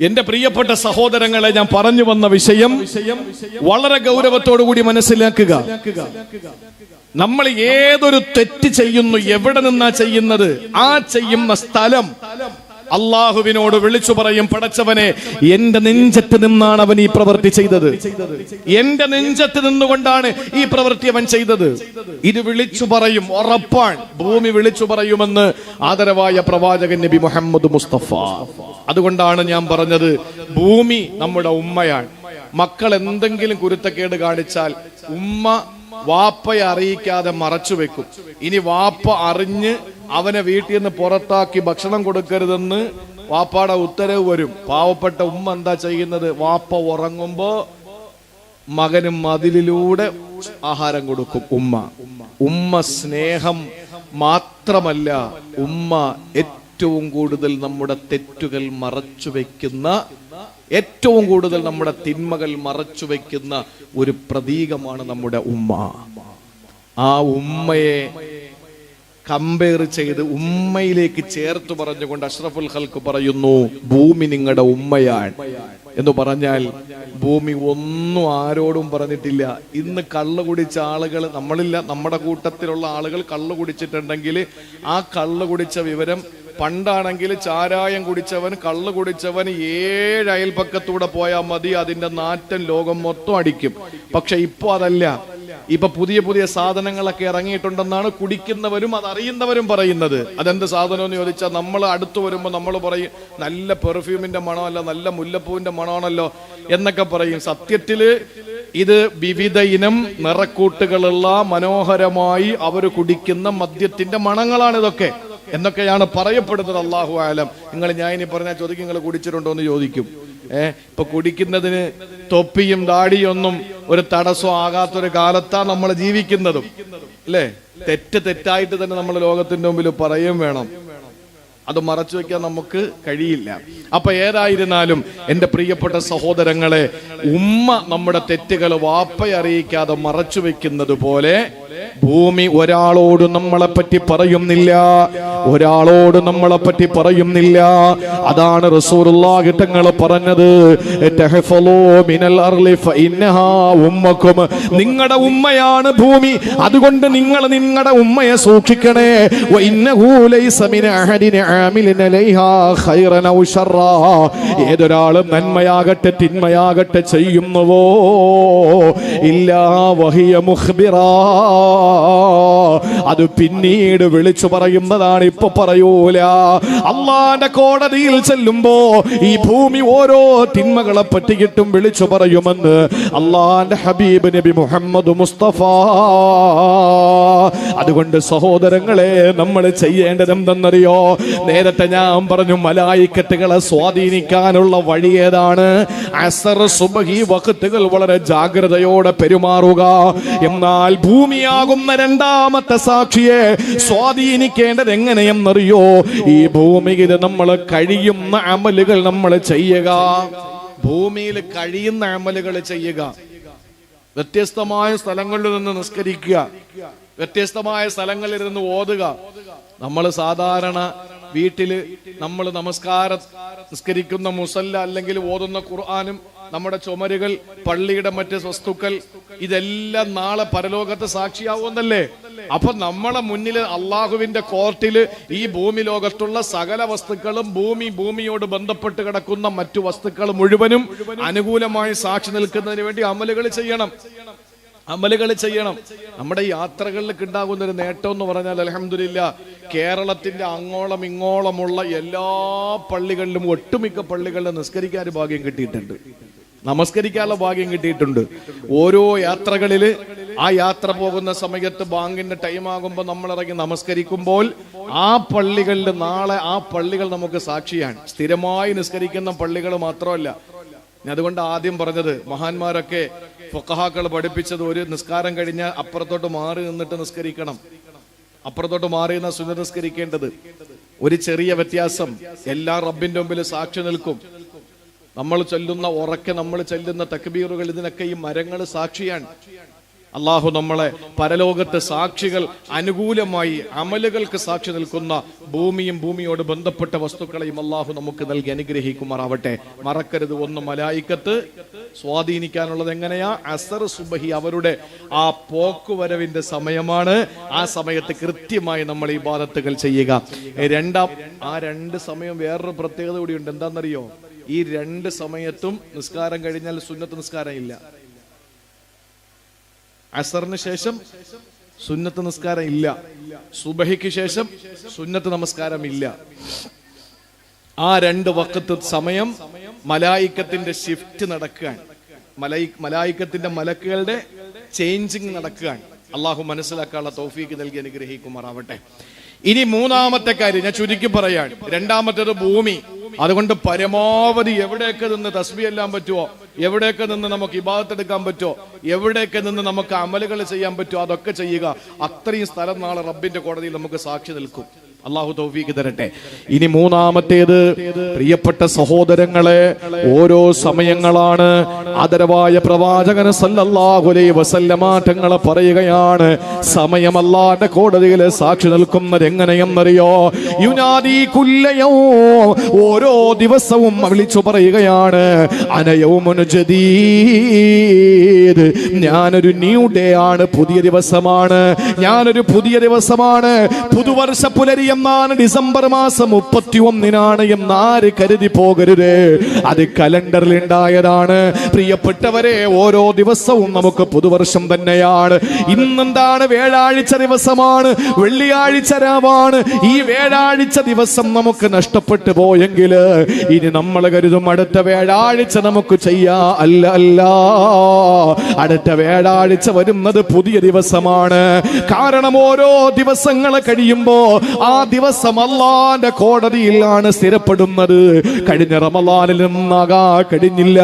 എന്റെ പ്രിയപ്പെട്ട സഹോദരങ്ങളെ ഞാൻ പറഞ്ഞു വന്ന വിഷയം വളരെ ഗൗരവത്തോടു കൂടി മനസ്സിലാക്കുക. നമ്മൾ ഏതൊരു തെറ്റ് ചെയ്യുന്നു എവിടെ നിന്നാ ചെയ്യുന്നത് ആ ചെയ്യുന്ന സ്ഥലം അള്ളാഹുവിനോട് വിളിച്ചു പറയും പടച്ചവനെ എന്റെ നെഞ്ചത്ത് നിന്നാണ് അവൻ ഈ പ്രവൃത്തി ചെയ്തത്. എന്റെ നെഞ്ചത്ത് നിന്നുകൊണ്ടാണ് ഈ പ്രവൃത്തി അവൻ ചെയ്തത്. ഇത് വിളിച്ചു പറയും ഉറപ്പാൻ ഭൂമി വിളിച്ചു പറയുമെന്ന് ആദരവായ പ്രവാചകൻ നബി മുഹമ്മദ് മുസ്തഫ. അതുകൊണ്ടാണ് ഞാൻ പറഞ്ഞത് ഭൂമി നമ്മുടെ ഉമ്മയാണ്. മക്കൾ എന്തെങ്കിലും കുരുത്തക്കേട് കാണിച്ചാൽ ഉമ്മ വാപ്പയെ അറിയിക്കാതെ മറച്ചു വെക്കും. ഇനി വാപ്പ അറിഞ്ഞ് അവനെ വീട്ടിൽ നിന്ന് പുറത്താക്കി ഭക്ഷണം കൊടുക്കരുതെന്ന് വാപ്പാടെ ഉത്തരവ് വരും. പാവപ്പെട്ട ഉമ്മ എന്താ ചെയ്യുന്നത്? വാപ്പ ഉറങ്ങുമ്പോ മകനും മതിലിലൂടെ ആഹാരം കൊടുക്കും ഉമ്മ. ഉമ്മ സ്നേഹം മാത്രമല്ല ഉമ്മ ഏറ്റവും കൂടുതൽ നമ്മുടെ തെറ്റുകൾ മറച്ചു വെക്കുന്ന ഏറ്റവും കൂടുതൽ നമ്മുടെ തിന്മകൾ മറച്ചു വെക്കുന്ന ഒരു പ്രതീകമാണ് നമ്മുടെ ഉമ്മ. ആ ഉമ്മയെ കമ്പയർ ചെയ്ത് ഉമ്മയിലേക്ക് ചേർത്ത് പറഞ്ഞുകൊണ്ട് അഷ്റഫുൽ ഹൽക്ക് പറയുന്നു ഭൂമി നിങ്ങളുടെ ഉമ്മയാണ്. എന്ന് പറഞ്ഞാൽ ഭൂമി ഒന്നും ആരോടും പറഞ്ഞിട്ടില്ല. ഇന്ന് കള്ള് കുടിച്ച ആളുകൾ നമ്മളില്ല നമ്മുടെ കൂട്ടത്തിലുള്ള ആളുകൾ കള്ള് കുടിച്ചിട്ടുണ്ടെങ്കിൽ ആ കള്ള് കുടിച്ച വിവരം പണ്ടാണെങ്കിൽ ചാരായം കുടിച്ചവൻ കള്ള് കുടിച്ചവൻ ഏഴ് അയൽപ്പക്കത്തൂടെ പോയാൽ മതി അതിന്റെ നാറ്റൻ ലോകം മൊത്തം അടിക്കും. പക്ഷെ ഇപ്പൊ അതല്ല. ഇപ്പൊ പുതിയ പുതിയ സാധനങ്ങളൊക്കെ ഇറങ്ങിയിട്ടുണ്ടെന്നാണ് കുടിക്കുന്നവരും അത് അറിയുന്നവരും പറയുന്നത്. അതെന്ത് സാധനം എന്ന് ചോദിച്ചാൽ നമ്മൾ അടുത്ത് വരുമ്പോൾ നമ്മൾ പറയും നല്ല പെർഫ്യൂമിന്റെ മണമല്ല നല്ല മുല്ലപ്പൂവിന്റെ മണമാണല്ലോ എന്നൊക്കെ പറയും. സത്യത്തിൽ ഇത് വിവിധ ഇനം നിറക്കൂട്ടുകളുള്ള മനോഹരമായി അവർ കുടിക്കുന്ന മദ്യത്തിന്റെ മണങ്ങളാണ് ഇതൊക്കെ. എന്നൊക്കെയാണ് പറയപ്പെടുന്നത് അള്ളാഹു ആലം. നിങ്ങൾ ഞാൻ ഇനി പറഞ്ഞാൽ ചോദിക്കും നിങ്ങൾ കുടിച്ചിട്ടുണ്ടോ? എന്ന് ചോദിക്കും. ഏ ഇപ്പൊ കുടിക്കുന്നതിന് തൊപ്പിയും ദാടിയൊന്നും ഒരു തടസ്സം ആകാത്തൊരു കാലത്താ നമ്മൾ ജീവിക്കുന്നതും. അല്ലേ തെറ്റ് തെറ്റായിട്ട് തന്നെ നമ്മൾ ലോകത്തിന്റെ മുമ്പിൽ പറയും വേണം. അത് മറച്ചു വെക്കാൻ നമുക്ക് കഴിയില്ല. അപ്പൊ ഏതായിരുന്നാലും എന്റെ പ്രിയപ്പെട്ട സഹോദരങ്ങളെ ഉമ്മ നമ്മുടെ തെറ്റുകൾ വാപ്പയറിയിക്കാതെ മറച്ചു വെക്കുന്നത് പോലെ ഭൂമി ഒരാളോട് നമ്മളെ പറ്റി പറയുന്നില്ല. ഒരാളോട് നമ്മളെ പറ്റി പറയുന്നില്ല. അതാണ് റസൂലുള്ളാഹി തങ്ങൾ പറഞ്ഞത്. മിനൽ നിങ്ങളുടെ ഉമ്മയാണ് ഭൂമി. അതുകൊണ്ട് നിങ്ങൾ നിങ്ങളുടെ ഉമ്മയെ സൂക്ഷിക്കണേ. അഹദിൻ ഏതൊരാളും നന്മയാകട്ടെ തിന്മയാകട്ടെ ചെയ്യുന്നുവോ? ഇല്ലാ വഹിയ മുഖ്ബിറാ. അത് പിന്നീട് വിളിച്ചു പറയുന്നതാണ് ഇപ്പൊ പറയൂല. അള്ളാന്റെ കോടതിയിൽ ചെല്ലുമ്പോ ഈ ഭൂമി ഓരോ തിന്മകളെ പറ്റിയിട്ടും വിളിച്ചു പറയുമെന്ന് അള്ളാന്റെ ഹബീബ് നബി മുഹമ്മദ് മുസ്തഫ. അതുകൊണ്ട് സഹോദരങ്ങളെ നമ്മൾ ചെയ്യേണ്ടത് എന്തെന്നറിയോ? നേരത്തെ ഞാൻ പറഞ്ഞു മലായിക്കത്തുകളെ സ്വാധീനിക്കാനുള്ള വഴി ഏതാണ്? അസർ സുബഹി വഖത്തുകൾ വളരെ ജാഗ്രതയോടെ പെരുമാറുക. എന്നാൽ ഭൂമിയാകുന്ന രണ്ടാമത്തെ സാക്ഷിയെ സ്വാധീനിക്കേണ്ടത് എങ്ങനെയെന്നറിയോ? ഈ ഭൂമിയിൽ നമ്മൾ കഴിയുന്ന അമലുകൾ നമ്മൾ ചെയ്യുക. ഭൂമിയിൽ കഴിയുന്ന അമലുകൾ ചെയ്യുക. വ്യത്യസ്തമായ സ്ഥലങ്ങളിൽ നിന്ന് നിസ്കരിക്കുക. വ്യത്യസ്തമായ സ്ഥലങ്ങളിൽ നിന്ന് ഓതുക. നമ്മൾ സാധാരണ വീട്ടിൽ നമ്മൾ നമസ്കാര നിസ്കരിക്കുന്ന മുസല്ല അല്ലെങ്കിൽ ഓതുന്ന ഖുർആാനും നമ്മുടെ ചുമരുകൾ പള്ളിയുടെ മറ്റ് വസ്തുക്കൾ ഇതെല്ലാം നാളെ പരലോകത്ത് സാക്ഷിയാവുമെന്നല്ലേ? അപ്പൊ നമ്മളെ മുന്നിൽ അള്ളാഹുവിന്റെ കോർട്ടിൽ ഈ ഭൂമി ലോകത്തുള്ള സകല വസ്തുക്കളും ഭൂമി ഭൂമിയോട് ബന്ധപ്പെട്ട് കിടക്കുന്ന മറ്റു വസ്തുക്കൾ മുഴുവനും അനുകൂലമായി സാക്ഷി നിൽക്കുന്നതിന് വേണ്ടി അമലുകൾ ചെയ്യണം. അമലുകൾ ചെയ്യണം. നമ്മുടെ യാത്രകളിലേക്ക് ഉണ്ടാകുന്ന ഒരു നേട്ടം എന്ന് പറഞ്ഞാൽ അലഹമില്ല കേരളത്തിന്റെ അങ്ങോളം ഇങ്ങോളമുള്ള എല്ലാ പള്ളികളിലും ഒട്ടുമിക്ക പള്ളികളിലും നിസ്കരിക്കാൻ ഭാഗ്യം കിട്ടിയിട്ടുണ്ട്. നമസ്കരിക്കാനുള്ള ഭാഗ്യം കിട്ടിയിട്ടുണ്ട്. ഓരോ യാത്രകളിൽ ആ യാത്ര പോകുന്ന സമയത്ത് ബാങ്കിന്റെ ടൈം ആകുമ്പോൾ നമ്മൾ ഇറങ്ങി നമസ്കരിക്കുമ്പോൾ ആ പള്ളികളിൽ നാളെ ആ പള്ളികൾ നമുക്ക് സാക്ഷിയാണ്. സ്ഥിരമായി നിസ്കരിക്കുന്ന പള്ളികൾ മാത്രമല്ല. ഞാൻ അതുകൊണ്ട് ആദ്യം പറഞ്ഞത് മഹാന്മാരൊക്കെ ഫൊക്കഹാക്കൾ പഠിപ്പിച്ചത് ഒരു നിസ്കാരം കഴിഞ്ഞ് അപ്പുറത്തോട്ട് മാറി നിന്നിട്ട് നിസ്കരിക്കണം. അപ്പുറത്തോട്ട് മാറി നിന്ന സുന നിസ്കരിക്കേണ്ടത്. ഒരു ചെറിയ വ്യത്യാസം. എല്ലാ റബ്ബിന്റെ മുമ്പിൽ സാക്ഷി നിൽക്കും. നമ്മൾ ചൊല്ലുന്ന ഉറക്കെ നമ്മൾ ചൊല്ലുന്ന തക്ബീറുകൾ ഇതിനൊക്കെ ഈ മരങ്ങൾ സാക്ഷിയാണ്. അള്ളാഹു നമ്മളെ പരലോകത്ത് സാക്ഷികൾ അനുകൂലമായി അമലുകൾക്ക് സാക്ഷി നിൽക്കുന്ന ഭൂമിയും ഭൂമിയോട് ബന്ധപ്പെട്ട വസ്തുക്കളെയും അള്ളാഹു നമുക്ക് നൽകി അനുഗ്രഹിക്കുമാറാവട്ടെ. മറക്കരുത് ഒന്ന് മലായിക്കത്ത്. സ്വാധീനിക്കാനുള്ളത് എങ്ങനെയാ? അസർ സുബഹി അവരുടെ ആ പോക്കുവരവിന്റെ സമയമാണ്. ആ സമയത്ത് കൃത്യമായി നമ്മൾ ഈ ബാധത്തുകൾ ചെയ്യുക. രണ്ടാം ആ രണ്ട് സമയം വേറൊരു പ്രത്യേകത കൂടിയുണ്ട്. എന്താണെന്നറിയോ? ഈ രണ്ട് സമയത്തും നിസ്കാരം കഴിഞ്ഞാൽ സുന്നത്ത് നിസ്കാരം ഇല്ല അസറിന് ശേഷം സുന്നത്ത് നിസ്കാരം ഇല്ല. സുബഹിക്ക് ശേഷം സുന്നത്ത് നമസ്കാരം ഇല്ല. ആ രണ്ട് വക്കത്ത് സമയം മലായിക്കത്തിന്റെ ഷിഫ്റ്റ് നടക്കുകയാണ്. മലായി മലായിക്കത്തിന്റെ മലക്കുകളുടെ ചേഞ്ചിങ് നടക്കുകയാണ്. അള്ളാഹു മനസ്സിലാക്കാനുള്ള തോഫീക്ക് നൽകി അനുഗ്രഹിക്കുമാറാവട്ടെ. ഇനി മൂന്നാമത്തെ കാര്യം ഞാൻ ചുരുക്കി പറയാണ്. രണ്ടാമത്തേത് ഭൂമി. അതുകൊണ്ട് പരമാവധി എവിടെയൊക്കെ നിന്ന് തസ്ബി എല്ലാം പറ്റുമോ എവിടെയൊക്കെ നിന്ന് നമുക്ക് ഇബാദത്തെടുക്കാൻ പറ്റുമോ എവിടെയൊക്കെ നിന്ന് നമുക്ക് അമലുകൾ ചെയ്യാൻ പറ്റുമോ അതൊക്കെ ചെയ്യുക. അത്രയും സ്ഥലം നാളെ റബ്ബിന്റെ കോടതിയിൽ നമുക്ക് സാക്ഷി നിൽക്കും. അള്ളാഹു തൗഫീഖ് തരട്ടെ. ഇനി മൂന്നാമത്തേത് പ്രിയപ്പെട്ട സഹോദരങ്ങളെ ഓരോ സമയങ്ങളാണ് ആദരവായ പ്രവാചകൻ സല്ലല്ലാഹു അലൈഹി വസല്ലമ തങ്ങളെ പറയുകയാണ്. സമയം അല്ലാന്റെ കോടതിയിൽ സാക്ഷി നിൽക്കുന്നത് എങ്ങനെയെന്നറിയോ? യുനാദി കുല്ലയോ ഓരോ ദിവസവും വിളിച്ചു പറയുകയാണ്. അനയൗമുൻ ജദീദ്. ഞാനൊരു ന്യൂ ഡേ ആണ് പുതിയ ദിവസമാണ്. ഞാനൊരു പുതിയ ദിവസമാണ്. പുതുവർഷ പുലരി എന്നാണ് ഡിസംബർ മാസം മുപ്പത്തി ഒന്നിനാണ് എന്നാര് കരുതി പോകരുത്. അത് കലണ്ടറിൽ ഉണ്ടായതാണ്. പ്രിയപ്പെട്ടവരെ ഓരോ ദിവസവും നമുക്ക് പുതുവർഷം തന്നെയാണ്. ഇന്നെന്താണ് വേഴാഴ്ച ദിവസമാണ്? വെള്ളിയാഴ്ച രാവാണ്. ഈ വേഴാഴ്ച ദിവസം നമുക്ക് നഷ്ടപ്പെട്ടു പോയെങ്കിൽ ഇനി നമ്മൾ കരുതും അടുത്ത വേഴാഴ്ച നമുക്ക് ചെയ്യാ. അല്ല അല്ല. അടുത്ത വേഴാഴ്ച വരുന്നത് പുതിയ ദിവസമാണ്. കാരണം ഓരോ ദിവസങ്ങൾ കഴിയുമ്പോ ആ ദിവസം അള്ളാന്റെ കോടതിയിലാണ് സ്ഥിരപ്പെടുന്നത്. കഴിഞ്ഞ റമലാനിൽ നിന്നാകാ കഴിഞ്ഞില്ല.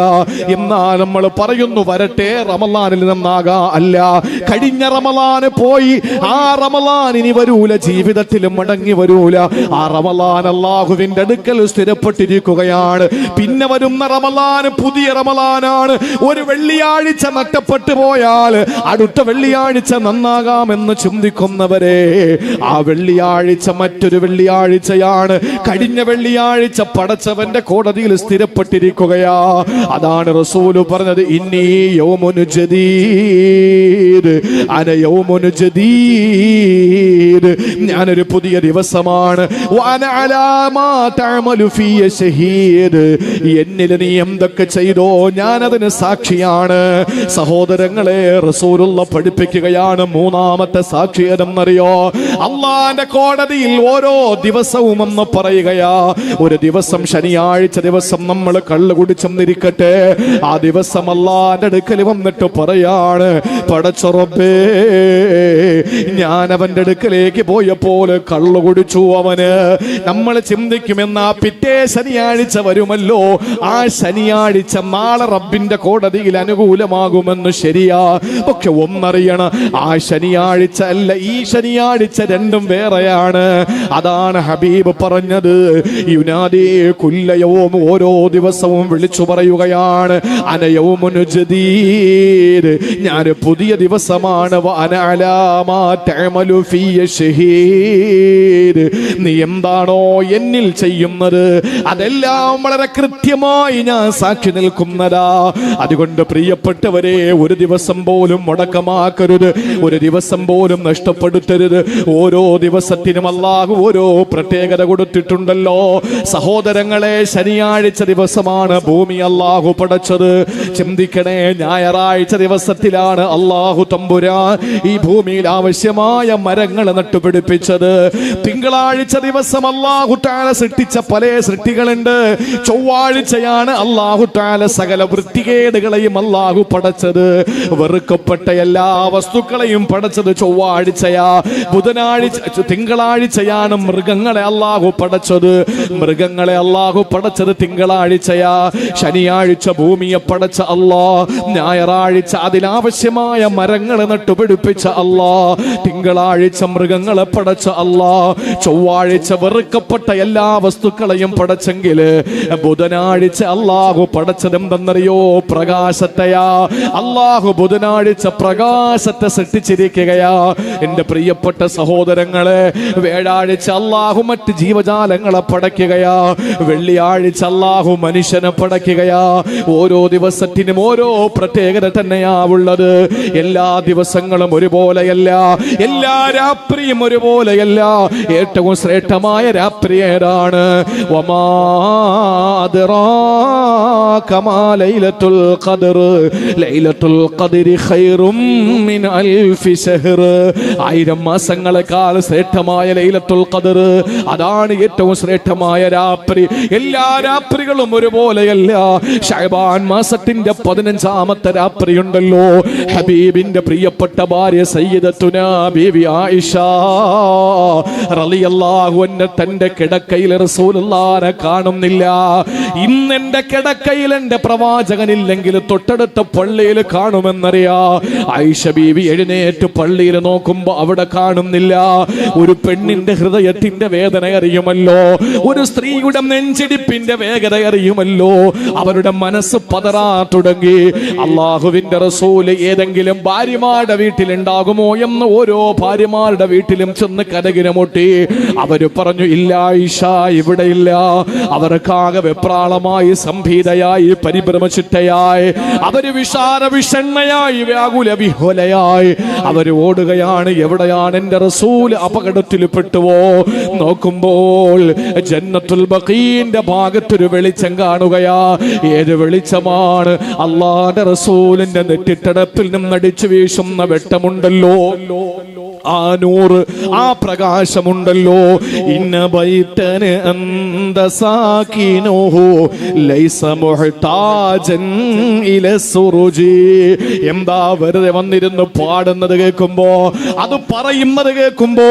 എന്നാ നമ്മൾ പറയുന്നു വരട്ടെ റമലാനിൽ നിന്നാകാ അല്ല. കഴിഞ്ഞ റമലാന് പോയി ആ റമലാൻ ഇനി വരൂല ജീവിതത്തിലും മടങ്ങി വരൂല. ആ റമലാൻ അള്ളാഹുവിന്റെ അടുക്കൽ സ്ഥിരപ്പെട്ടിരിക്കുകയാണ്. പിന്നെ വരുന്ന റമലാൻ പുതിയ റമലാനാണ് ഒരു വെള്ളിയാഴ്ച നഷ്ടപ്പെട്ടു പോയാൽ അടുത്ത വെള്ളിയാഴ്ച നന്നാകാമെന്ന് ചിന്തിക്കുന്നവരെ ആ വെള്ളിയാഴ്ച മറ്റൊരു വെള്ളിയാഴ്ചയാണ്. കഴിഞ്ഞ വെള്ളിയാഴ്ച പടച്ചവന്റെ കോടതിയിൽ സ്ഥിരപ്പെട്ടിരിക്കുകയാ. അതാണ് റസൂൽ പറഞ്ഞത് ഇന്നീ യോമുനു ജദീദ്. അന യൗമുനു ജദീദ്. ഞാനൊരു പുതിയ ദിവസമാണ്. എന്നിൽ നീ എന്തൊക്കെ ചെയ്തോ ഞാനതിന് സാക്ഷിയാണ്. സഹോദരങ്ങളെ റസൂലുള്ള പഠിപ്പിക്കുകയാണ് മൂന്നാമത്തെ സാക്ഷിയതെന്നറിയോ അള്ളാന്റെ കോടതിയിൽ ഓരോ ദിവസവും എന്ന് പറയുകയാ. ഒരു ദിവസം ശനിയാഴ്ച ദിവസം നമ്മൾ കള്ളു കുടിച്ചെന്നിരിക്കട്ടെ. ആ ദിവസം അള്ളാന്റെ അടുക്കൽ വന്നിട്ട് പറയാണ് പടച്ചുറപ്പേ ഞാൻ അവന്റെ അടുക്കലേക്ക് പോയപ്പോൾ കള്ളു കുടിച്ചു അവന്. നമ്മൾ ചിന്തിക്കുമെന്ന പിറ്റേ ശനിയാഴ്ച വരുമല്ലോ. ആ ശനിയാഴ്ച നാളെ റബ്ബിന്റെ കോടതിയിൽ അനുകൂലമാകുമെന്ന് ശരിയാ. പക്ഷെ ഒന്നറിയണം ആ ശനിയാഴ്ച അല്ല ഈ ശനിയാഴ്ച രണ്ടും വേറെയാണ്. അതാണ് ഹബീബ് പറഞ്ഞത്. യുനാദി കുല്ലയവും ഓരോ ദിവസവും വിളിച്ചു പറയുകയാണ് അനയവും ഞാൻ പുതിയ ദിവസമാണ് നീ എന്താണോ എന്നിൽ ചെയ്യുന്നത് അതെല്ലാം വളരെ കൃത്യമായി ഞാൻ സാക്ഷി നിൽക്കുന്നതാ. അതുകൊണ്ട് പ്രിയപ്പെട്ടവരെ ഒരു ദിവസം പോലും മുടക്കമാക്കരുത് ഒരു ദിവസം പോലും നഷ്ടപ്പെടുത്തരുത്. ഓരോ ദിവസത്തിനും അല്ലാഹു ഓരോ പ്രത്യേകത കൊടുത്തിട്ടുണ്ടല്ലോ. സഹോദരങ്ങളെ ശനിയാഴ്ച ദിവസമാണ് ഭൂമി അള്ളാഹു പടച്ചത്. ചിന്തിക്കണേ ഞായറാഴ്ച ദിവസത്തിലാണ് അള്ളാഹു തമ്പുരാ ഈ ഭൂമിയിൽ ആവശ്യമായ മരങ്ങൾ നട്ടുപിടിപ്പിച്ചത്. തിങ്കളാഴ്ച ദിവസം അല്ലാഹു താല സൃഷ്ടിച്ച പല സൃഷ്ടികളുണ്ട്. ചൊവ്വാഴ്ചയാണ് അല്ലാഹു താല സകല വൃത്തികേടുകളെയും അള്ളാഹു പടച്ചത്. വെറുക്കപ്പെട്ട എല്ലാ വസ്തുക്കളെയും പടച്ചത് ചൊവ്വാഴ്ചയാ. ബുധനാഴ്ച തിങ്കളാഴ്ച തിങ്കളാഴ്ചയാണ് മൃഗങ്ങളെ അള്ളാഹു പടച്ചത്. മൃഗങ്ങളെ അള്ളാഹു പടച്ചത് തിങ്കളാഴ്ചയാ. ശനിയാഴ്ച ഭൂമിയെ പടച്ച അല്ലാ. ഞായറാഴ്ച അതിനാവശ്യമായ മരങ്ങൾ നട്ടുപിടിപ്പിച്ച അല്ലാ. തിങ്കളാഴ്ച മൃഗങ്ങളെ പടച്ച അല്ലാ. ചൊവ്വാഴ്ച വെറുക്കപ്പെട്ട എല്ലാ വസ്തുക്കളെയും പടച്ചെങ്കിൽ ബുധനാഴ്ച അള്ളാഹു പടച്ചതെന്തെന്നറിയോ പ്രകാശത്തെയാ. അള്ളാഹു ബുധനാഴ്ച പ്രകാശത്തെ സൃഷ്ടിച്ചിരിക്കുകയാ. എന്റെ പ്രിയപ്പെട്ട സഹോദരങ്ങളെ വെള്ളിയാഴ്ച അല്ലാഹു മറ്റ് ജീവജാലങ്ങളെ പടയ്ക്കുകയാ. വെള്ളിയാഴ്ച അല്ലാഹു മനുഷ്യനെ പടയ്ക്കുകയാ. ഓരോ ദിവസത്തിനും ഓരോ പ്രത്യേകത തന്നെയാ ഉള്ളത്. എല്ലാ ദിവസങ്ങളും ഒരുപോലെയല്ല. എല്ലാ രാത്രിയും ഒരുപോലെയല്ല. ഏറ്റവും ശ്രേഷ്ഠമായ രാത്രി ഏതാണ്? ആയിരം മാസങ്ങളെക്കാൾ ശ്രേഷ്ഠമായ ലൈല ലൈലത്തുൽ ഖദർ. അതാണ് ഏറ്റവും ശ്രേഷ്ഠമായ രാത്രി. എല്ലാ രാത്രികളും ഒരുപോലെയല്ല. ഷഹബാൻ മാസത്തിന്റെ പതിനഞ്ചാമത്തെ രാത്രി ഉണ്ടല്ലോ ഹബീബിന്റെ പ്രിയപ്പെട്ട ഭാര്യ സയ്യിദത്തുന ബീവി ആയിഷ. റളിയല്ലാഹു അൻഹ തന്റെ കിടക്കയിൽ റസൂലുള്ളാനെ കാണുന്നില്ല. ഇന്ന് എന്റെ കിടക്കയിൽ എന്റെ പ്രവാചകൻ ഇല്ലെങ്കിൽ തൊട്ടടുത്ത പള്ളിയിൽ കാണുമെന്നറിയാ. ആയിഷ ബീവി എഴുന്നേറ്റ് പള്ളിയിൽ നോക്കുമ്പോ അവിടെ കാണുന്നില്ല. ഒരു പെണ്ണിന്റെ ഹൃദയത്തിന്റെ വേദന അറിയുമല്ലോ. ഒരു സ്ത്രീയുടെ നെഞ്ചിടിപ്പിന്റെ വേഗത അറിയുമല്ലോ. അവരുടെ മനസ്സ് പതറാ തുടങ്ങി അള്ളാഹുവിന്റെ റസൂൽ ഏതെങ്കിലും ഭാര്യമാരുടെ വീട്ടിലുണ്ടാകുമോ എന്ന് ഓരോ ഭാര്യമാരുടെ വീട്ടിലും ചെന്ന് കരകിന മുട്ടി. അവർ പറഞ്ഞു ഇല്ല ഈശ ഇവിടെ ഇല്ല. അവർക്കാകെ വെപ്രാളമായി സംഭീതയായി പരിഭ്രമചിട്ടയായി. അവർ വിഷാര വിഷണ്ണയായി വ്യാകുല വിഹോലയായി അവർ ഓടുകയാണ് എവിടെയാണ് എന്റെ റസൂൽ അപകടത്തിൽ പെട്ടുവോ നോക്കുമ്പോൾ ജന്നത്തുൽ ബഖീന്റെ ഭാഗത്തൊരു വെളിച്ചം കാണുകയാ. ഏത് വെളിച്ചമാണ്? അള്ളാന്റെ റസൂലിന്റെ നെറ്റിത്തടപ്പിൽ നിന്ന് അടിച്ചു വീശുന്ന വെട്ടമുണ്ടല്ലോ. ആ നൂറ് ആ പ്രകാശമുണ്ടല്ലോ. ഇന്ന ബൈത്തന് അന്ത സാക്കിനോഹു ലൈസ മുഹ്താജൻ ഇല സുറുജി. എന്താ വെറുതെ വന്നിരുന്ന് പാടുന്നത് കേൾക്കുമ്പോ? അത് പറയുന്നത് കേൾക്കുമ്പോ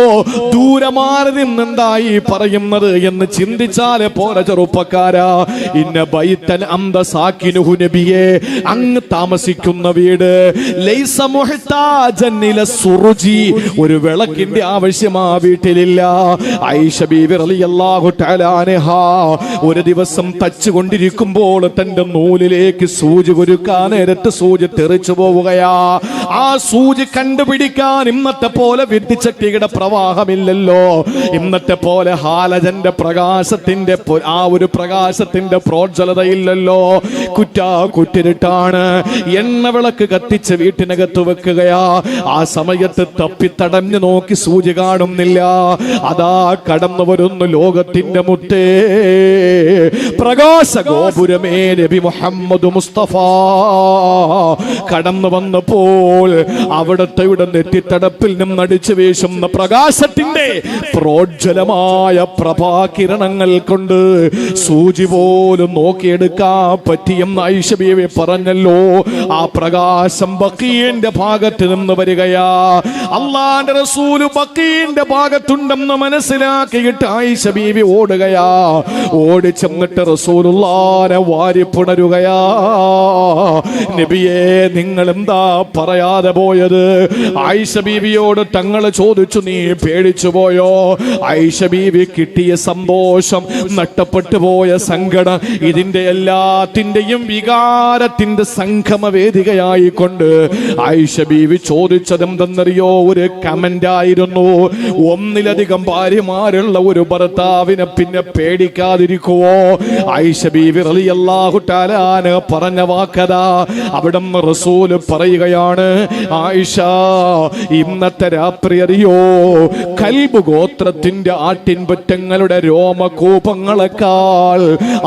ദൂരെ മാറി നിന്നെന്തായി പറയുന്നത് എന്ന് ചിന്തിച്ചാലേ പോര ചെറുപ്പക്കാരാ. ഇന്ന ബൈത്തൻ അന്ത നബിയെ അങ്ങ് താമസിക്കുന്ന വീട്. ലൈസ മുഹ്താജന്നില സുറുജി. ഒരു വിളക്കിന്റെ ആവശ്യം ആ വീട്ടിലില്ല. റളിയല്ലാഹു ഒരു ദിവസം തച്ചുകൊണ്ടിരിക്കുമ്പോൾ തന്റെ നൂലിലേക്ക് സൂചി കുരുക്കാൻ നേരത്ത് സൂചി തെറിച്ചു പോവുകയാ. ആ സൂചി കണ്ടുപിടിക്കാൻ ഇന്നത്തെ പോലെ വിദ്യശക്തിയുടെ പ്രവാഹമില്ലല്ലോ. ഇന്നത്തെ പോലെ ഹാലജന്റെ പ്രകാശത്തിന്റെ ആ ഒരു പ്രകാശത്തിന്റെ പ്രോജ്വലതയില്ലല്ലോ. കുറ്റാ കുറ്റിരിട്ടാണ് എണ്ണ വിളക്ക് കത്തിച്ച് വീട്ടിനകത്ത് വെക്കുകയാ. ആ സമയത്ത് തപ്പിത്തടഞ്ഞു നോക്കി സൂചി കാണുന്നില്ല. അതാ കടന്നു വരുന്നു ലോകത്തിന്റെ മുത്തേ പ്രകാശ ഗോപുരമേ നബി മുഹമ്മദ് മുസ്തഫ. കടന്നു വന്നപ്പോൾ അവിടത്തെ ഇവിടെ നെറ്റിത്തടപ്പിൽ നിന്ന് അടിച്ചു വീശുന്ന പ്രകാശത്തിന്റെ പ്രോജ്വലമായ പ്രഭാകിരണങ്ങൾ കൊണ്ട് സൂചി പോലും നോക്കിയെടുക്കാൻ പറ്റിയെന്ന് ഐഷബീവി പറഞ്ഞല്ലോ. ആ പ്രകാശം ബക്കീന്റെ ഭാഗത്ത് നിന്ന് വരികയാ. അള്ളാന്റെ റസൂൽ ബക്കീന്റെ ഭാഗത്തുണ്ടെന്ന് മനസ്സിലാക്കിയിട്ട് ആയിഷ ബീവി ഓടുകയാ. ഓടി ചെന്നിട്ട് റസൂലുള്ളാനെ വാരി പുണരുകയാ. നബിയെ നിങ്ങൾ എന്താ പറയാതെ പോയത്? ആയിഷ ബീവിയോട് തങ്ങൾ ചോദിച്ചു നീ പേടിച്ചു പോയോ? ആയിഷ ബീവി കിട്ടിയ സന്തോഷം നഷ്ടപ്പെട്ടു പോയ സങ്കടം ഇതിന്റെ എല്ലാത്തിന്റെയും വികാരത്തിന്റെ സംഗമ വേദികയായിക്കൊണ്ട് ആയിഷ ബീവി തന്നറിയോ? ഒരു കമന്റ് ആയിരുന്നു. ഒന്നിലധികം ഭാര്യമാരുള്ള ഒരു ഭർത്താവിനെ പിന്നെ പേടിക്കാതിരിക്കുവോ? ആയിഷ ബീവി റളിയല്ലാഹു തആലാന പറഞ്ഞ വാക്കതാ. അവിടെ റസൂൽ പറയുകയാണ് ആയിഷ ഇന്നത്തെ രാത്രി അറിയോ? കൽബ് ഗോത്രത്തിന്റെ ആട്ടിൻപറ്റങ്ങളുടെ രോമകൂപങ്ങളെക്കാൾ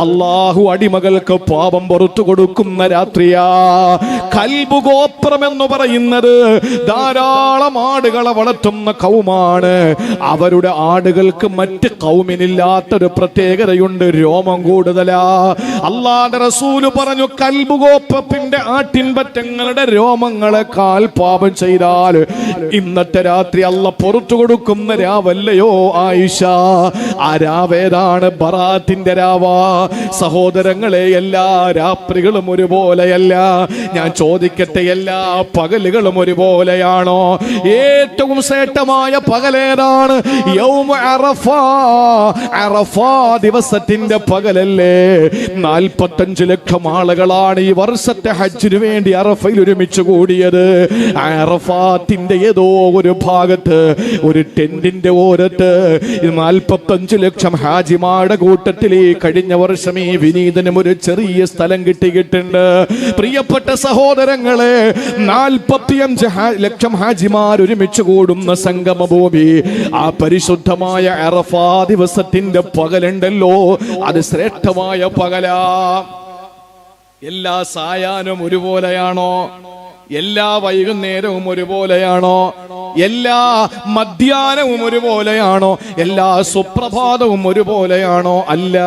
അള്ളാഹു അടിമകൾക്ക് പാപം പുറത്തു കൊടുക്കുന്ന രാത്രിയാ. കൽബുഗോപ്രം എന്ന് പറയുന്നത് ധാരാളം ആടുകളെ വളർത്തുന്ന കൗമാണ്. അവരുടെ ആടുകൾക്ക് മറ്റ് കൗമിനില്ലാത്തൊരു പ്രത്യേകതയുണ്ട് രോമം കൂടുതലാ. അള്ളാന്റെ റസൂൽ പറഞ്ഞു കൽബുഗോപ്പത്തിന്റെ ആട്ടിൻപറ്റങ്ങളുടെ രോമങ്ങളെക്കാൾ പാപം ചെയ്താൽ ഇന്നത്തെ രാത്രി അല്ല പുറത്തു കൊടുക്കുന്ന രാവല്ലയോ ആയിഷ? ആ രാവേതാണ് ബറാത്തിന്റെ രാവാ. സഹോദരങ്ങളെ എല്ലാ രാത്രികളും ഒരുപോലെയല്ല. ഞാൻ ചോദിക്കട്ടെ എല്ലാ പകലുകളും ഒരുപോലെയാണോ? ഏറ്റവും ശ്രേഷ്ഠമായ പകലേതാണ് ദിവസത്തിന്റെ പകലല്ലേ. നാൽപ്പത്തഞ്ച് ലക്ഷം ആളുകളാണ് ഈ വർഷത്തെ ഹജ്ജിന് വേണ്ടി അറഫയിൽ ഒരുമിച്ച് കൂടിയത്. അറഫാത്തിന്റെ ഏതോ ഒരു ഭാഗത്ത് ഒരു ടെന്റിന്റെ ഓരത്ത് നാൽപ്പത്തഞ്ച് ലക്ഷം ഹാജിമാരുടെ കൂട്ടത്തിൽ ഈ കഴിഞ്ഞ വർഷം ഈ വിനീതനും ഒരു ചെറിയ സ്ഥലം കിട്ടിയിട്ടുണ്ട്. പ്രിയപ്പെട്ട സഹോദരങ്ങളെ നാൽപ്പത്തിയഞ്ച് ലക്ഷം ഹാജിമാർ ഒരുമിച്ച് കൂടുന്ന സംഗമഭൂമി ആ പരിശുദ്ധമായ അറഫാ ദിവസത്തിന്റെ പകലുണ്ടല്ലോ. അത് ശ്രേഷ്ഠമായ പകലാ. എല്ലാ സായാനും ഒരുപോലെയാണോ? എല്ലാ വൈകുന്നേരവും ഒരുപോലെയാണോ? എല്ലാ മധ്യാനവും ഒരുപോലെയാണോ? എല്ലാ സുപ്രഭാതവും ഒരുപോലെയാണോ? അല്ല.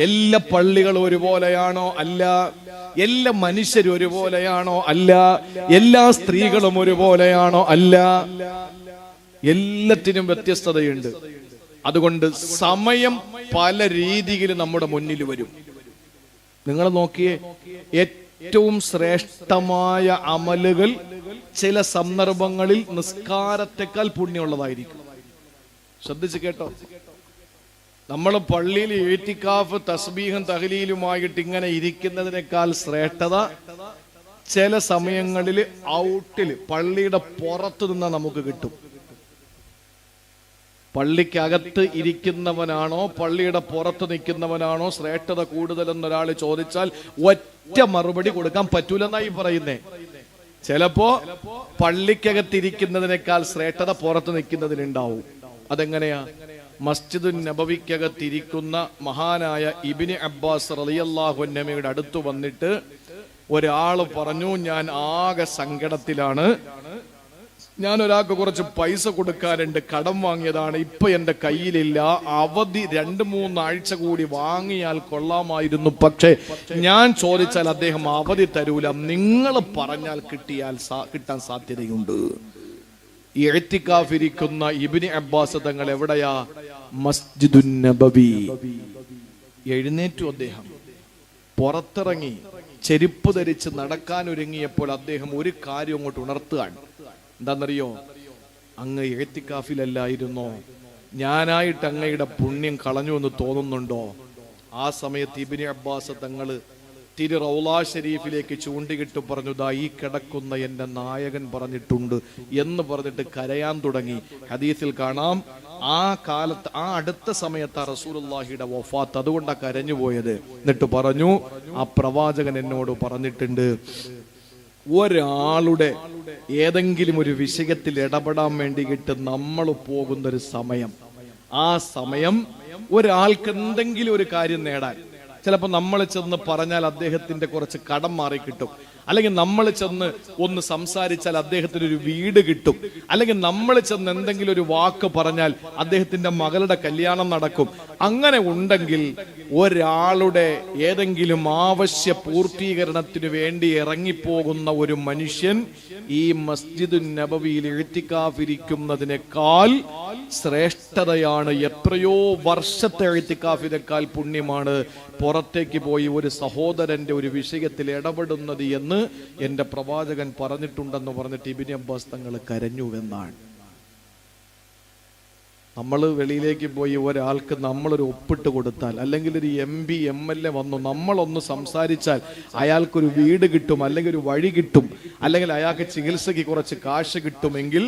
എല്ലാ പള്ളികളും ഒരുപോലെയാണോ അല്ല? എല്ലാ മനുഷ്യരും ഒരുപോലെയാണോ അല്ല? എല്ലാ സ്ത്രീകളും ഒരുപോലെയാണോ അല്ല? എല്ലാത്തിനും വ്യത്യസ്തതയുണ്ട്. അതുകൊണ്ട് സമയം പല രീതിയിൽ നമ്മുടെ മുന്നിൽ വരും. നിങ്ങൾ നോക്കിയേ ഏറ്റവും ശ്രേഷ്ഠമായ അമലുകൾ ചില സന്ദർഭങ്ങളിൽ നിസ്കാരത്തെക്കാൾ പുണ്യമുള്ളതായിരിക്കും. ശ്രദ്ധിച്ചു കേട്ടോ. നമ്മൾ പള്ളിയിൽ ഏറ്റിക്കാഫ് തസ്ബീഹും തഹലീലുമായിട്ട് ഇങ്ങനെ ഇരിക്കുന്നതിനേക്കാൾ ശ്രേഷ്ഠത ചില സമയങ്ങളിൽ ഔട്ടിൽ പള്ളിയുടെ പുറത്ത് നിന്ന് നമുക്ക് കിട്ടും. പള്ളിക്കകത്ത് ഇരിക്കുന്നവനാണോ പള്ളിയുടെ പുറത്ത് നിൽക്കുന്നവനാണോ ശ്രേഷ്ഠത കൂടുതലെന്നൊരാൾ ചോദിച്ചാൽ ഒറ്റ മറുപടി കൊടുക്കാൻ പറ്റൂലെന്നായി പറയുന്നേ. ചിലപ്പോ പള്ളിക്കകത്തിരിക്കുന്നതിനേക്കാൾ ശ്രേഷ്ഠത പുറത്ത് നിൽക്കുന്നതിനുണ്ടാവും അതെങ്ങനെയാ? മസ്ജിദ് നബവിക്കകത്തിരിക്കുന്ന മഹാനായ ഇബിന് അബ്ബാസ് റളിയല്ലാഹുന്നമയുടെ അടുത്ത് വന്നിട്ട് ഒരാൾ പറഞ്ഞു ഞാൻ ആകെ സങ്കടത്തിലാണ്. ഞാൻ ഒരാൾക്ക് കുറച്ച് പൈസ കൊടുക്കാനുണ്ട് കടം വാങ്ങിയതാണ് ഇപ്പൊ എന്റെ കയ്യിലില്ല. അവധി രണ്ട് മൂന്നാഴ്ച കൂടി വാങ്ങിയാൽ കൊള്ളാമായിരുന്നു. പക്ഷേ ഞാൻ ചോദിച്ചാൽ അദ്ദേഹം അവധി തരൂല. നിങ്ങൾ പറഞ്ഞാൽ കിട്ടിയാൽ കിട്ടാൻ സാധ്യതയുണ്ട്. ഈ ഇബിനി അബ്ബാസ് തങ്ങൾ എവിടെയാ? മസ്ജിദുൻ നബവി. എഴുന്നേറ്റു അദ്ദേഹം. പുറത്തിറങ്ങി ചെരുപ്പ് ധരിച്ച് നടക്കാൻ ഒരുങ്ങിയപ്പോൾ അദ്ദേഹം ഒരു കാര്യം അങ്ങോട്ട് ഉണർത്തുകയാണ്. എന്താണെന്നറിയോ? അങ്ങ് എഴുത്തിക്കാഫിലല്ലായിരുന്നോ? ഞാനായിട്ട് അങ്ങയുടെ പുണ്യം കളഞ്ഞു എന്ന് തോന്നുന്നുണ്ടോ? ആ സമയത്ത് ഇബിനി അബ്ബാസ് തങ്ങൾ തിരു റൗലാ ഷരീഫിലേക്ക് ചൂണ്ടിയിട്ട് പറഞ്ഞു ദാ ഈ കിടക്കുന്ന എന്റെ നായകൻ പറഞ്ഞിട്ടുണ്ട് എന്ന് പറഞ്ഞിട്ട് കരയാൻ തുടങ്ങി. ഹദീസിൽ കാണാം ആ കാലത്ത് ആ അടുത്ത സമയത്ത് ആ റസൂലുള്ളാഹിയുടെ വഫാത്ത് അതുകൊണ്ടാണ് കരഞ്ഞു പോയത്. എന്നിട്ട് പറഞ്ഞു ആ പ്രവാചകൻ എന്നോട് പറഞ്ഞിട്ടുണ്ട് ഒരാളുടെ ഏതെങ്കിലും ഒരു വിഷയത്തിൽ ഇടപെടാൻ വേണ്ടിയിട്ട് നമ്മൾ പോകുന്ന ഒരു സമയം. ആ സമയം ഒരാൾക്ക് എന്തെങ്കിലും ഒരു കാര്യം നേടാൻ. ചിലപ്പോൾ നമ്മൾ ചെന്ന് പറഞ്ഞാൽ അദ്ദേഹത്തിന്റെ കുറച്ച് കടം മാറി കിട്ടും. അല്ലെങ്കിൽ നമ്മൾ ചെന്ന് ഒന്ന് സംസാരിച്ചാൽ അദ്ദേഹത്തിന് ഒരു വീട് കിട്ടും. അല്ലെങ്കിൽ നമ്മൾ ചെന്ന് എന്തെങ്കിലും ഒരു വാക്ക് പറഞ്ഞാൽ അദ്ദേഹത്തിന്റെ മകളുടെ കല്യാണം നടക്കും. അങ്ങനെ ഉണ്ടെങ്കിൽ ഒരാളുടെ ഏതെങ്കിലും ആവശ്യ പൂർത്തീകരണത്തിന് വേണ്ടി ഇറങ്ങിപ്പോകുന്ന ഒരു മനുഷ്യൻ ഈ മസ്ജിദ് നബവിയിൽ എഴുത്തിക്കാഫിരിക്കുന്നതിനേക്കാൾ ശ്രേഷ്ഠതയാണ്. എത്രയോ വർഷത്തെ എഴുത്തിക്കാഫിനേക്കാൾ പുണ്യമാണ്. പുറത്തേക്ക് പോയി ഒരു സഹോദരന്റെ ഒരു വിഷയത്തിൽ ഇടപെടുന്നത് എന്ന് എന്റെ പ്രവാചകൻ പറഞ്ഞിട്ടുണ്ടെന്ന് പറഞ്ഞിട്ട് ഇബിനി അബ്ബാസ് തങ്ങൾ കരഞ്ഞുവെന്നാണ് നമ്മൾ വെളിയിലേക്ക് പോയി ഒരാൾക്ക് നമ്മളൊരു ഒപ്പിട്ട് കൊടുത്താൽ അല്ലെങ്കിൽ ഒരു M P M L A വന്നു നമ്മളൊന്ന് സംസാരിച്ചാൽ അയാൾക്കൊരു വീട് കിട്ടും അല്ലെങ്കിൽ ഒരു വഴി കിട്ടും അല്ലെങ്കിൽ അയാൾക്ക് ചികിത്സയ്ക്ക് കുറച്ച് കാശ് കിട്ടുമെങ്കിൽ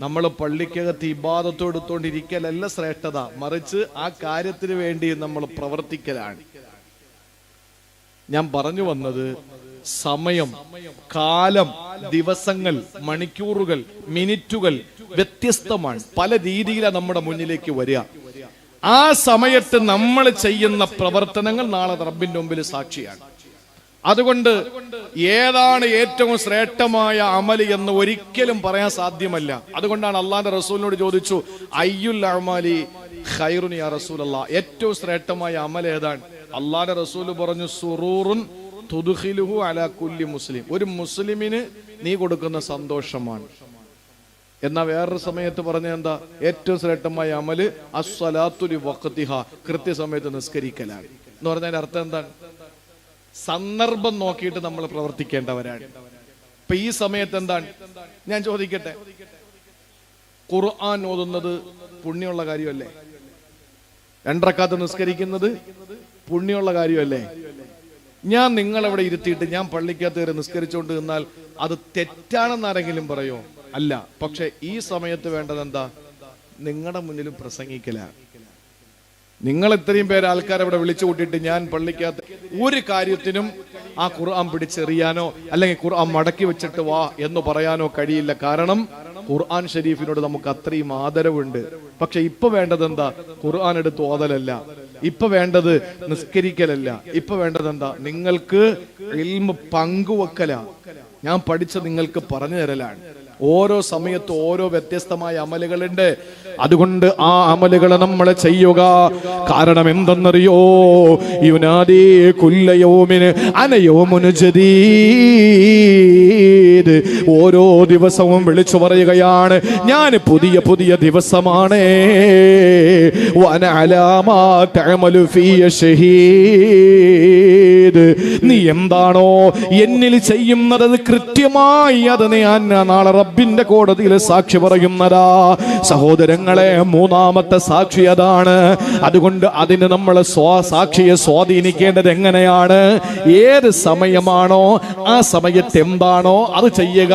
നമ്മൾ പള്ളിക്കകത്ത് ഇബാദത്തോ എടുത്തോണ്ടിരിക്കലല്ല ശ്രേഷ്ഠത. മറിച്ച് ആ കാര്യത്തിന് വേണ്ടി നമ്മൾ പ്രവർത്തിക്കലാണ്. ഞാൻ പറഞ്ഞു വന്നത് സമയം കാലം ദിവസങ്ങൾ മണിക്കൂറുകൾ മിനിറ്റുകൾ വ്യത്യസ്തമാണ്. പല രീതിയിലാണ് നമ്മുടെ മുന്നിലേക്ക് വരിക. ആ സമയത്ത് നമ്മൾ ചെയ്യുന്ന പ്രവർത്തനങ്ങൾ നാളെ റബ്ബിന്റെ മുമ്പിൽ സാക്ഷിയാണ്. അതുകൊണ്ട് ഏതാണ് ഏറ്റവും ശ്രേഷ്ഠമായ അമൽ എന്ന് ഒരിക്കലും പറയാൻ സാധ്യമല്ല. അതുകൊണ്ടാണ് അള്ളാന്റെ റസൂലിനോട് ചോദിച്ചു അയ്യുൽ അമലി ഖൈറുൻ യാ അല്ല ഏറ്റവും ശ്രേഷ്ഠമായ അമൽ ഏതാണ്? അള്ളാന്റെ റസൂൽ പറഞ്ഞു സുറൂറുൻ തുദ്ഖിലുഹു അലാ കുല്ലി മുസ്ലിം. ഒരു മുസ്ലിമിന് നീ കൊടുക്കുന്ന സന്തോഷമാണ്. എന്നാ വേറൊരു സമയത്ത് പറഞ്ഞ എന്താ? ഏറ്റവും ശ്രേഷ്ഠമായ അമൽ അസ്വലാത്തുലി വക്കത്തിഹ കൃത്യസമയത്ത് നിസ്കരിക്കലാണ്. എന്ന് പറഞ്ഞതിന്റെ അർത്ഥം എന്താണ്? സന്ദർഭം നോക്കിയിട്ട് നമ്മൾ പ്രവർത്തിക്കേണ്ടവരാണ്. ഇപ്പൊ ഈ സമയത്ത് എന്താണ്? ഞാൻ ചോദിക്കട്ടെ. ഖുർആൻ ഓതുന്നത് പുണ്യമുള്ള കാര്യമല്ലേ? രണ്ടറക്കാത്ത് നിസ്കരിക്കുന്നത് പുണ്യമുള്ള കാര്യമല്ലേ? ഞാൻ നിങ്ങളവിടെ ഇരുത്തിയിട്ട് ഞാൻ പള്ളിക്കകത്ത് കയറി നിസ്കരിച്ചുകൊണ്ട് നിന്നാൽ അത് തെറ്റാണെന്ന് ആരെങ്കിലും പറയോ? അല്ല. പക്ഷെ ഈ സമയത്ത് വേണ്ടത് എന്താ? നിങ്ങളുടെ മുന്നിലും പ്രസംഗിക്കലാണ്. നിങ്ങൾ ഇത്രയും പേര് ആൾക്കാരെ അവിടെ വിളിച്ചു കൂട്ടിയിട്ട് ഞാൻ പള്ളിക്കകത്ത് ഒരു കാര്യത്തിനും ആ ഖുർആൻ പിടിച്ചെറിയാനോ അല്ലെങ്കിൽ ഖുർആൻ മടക്കി വെച്ചിട്ട് വാ എന്ന് പറയാനോ കഴിയില്ല. കാരണം ഖുർആൻ ഷരീഫിനോട് നമുക്ക് അത്രയും ആദരവുണ്ട്. പക്ഷെ ഇപ്പൊ വേണ്ടത് എന്താ? ഖുർആൻ എടുത്ത് ഓതലല്ല. ഇപ്പൊ വേണ്ടത് നിസ്കരിക്കലല്ല. ഇപ്പൊ വേണ്ടത് എന്താ? നിങ്ങൾക്ക് പങ്കുവെക്കല. ഞാൻ പഠിച്ച നിങ്ങൾക്ക് പറഞ്ഞു തരലാണ്. ഓരോ സമയത്ത് ഓരോ വ്യത്യസ്തമായ അമലുകളുണ്ട്. അതുകൊണ്ട് ആ അമലുകൾ നമ്മൾ ചെയ്യുക. കാരണം എന്തെന്നറിയോ? യുനാദി കുല്ലയോമിന് അനയോമുന് ജദീദ്. ഓരോ ദിവസവും വിളിച്ചു പറയുകയാണ്. ഞാൻ പുതിയ പുതിയ ദിവസമാണ്. നീ എന്താണോ എന്നിൽ ചെയ്യുന്നത് കൃത്യമായി അത് ഞാൻ നാളെ റബ്ബിന്റെ കോടതിയിൽ സാക്ഷി പറയുന്നതാ. സഹോദരങ്ങളെ മൂന്നാമത്തെ സാക്ഷി അതാണ്. അതുകൊണ്ട് അതിന് നമ്മൾ സാക്ഷിയെ സ്വാധീനിക്കേണ്ടത് എങ്ങനെയാണ്? ഏത് സമയമാണോ ആ സമയത്ത് എന്താണോ അത് ചെയ്യുക.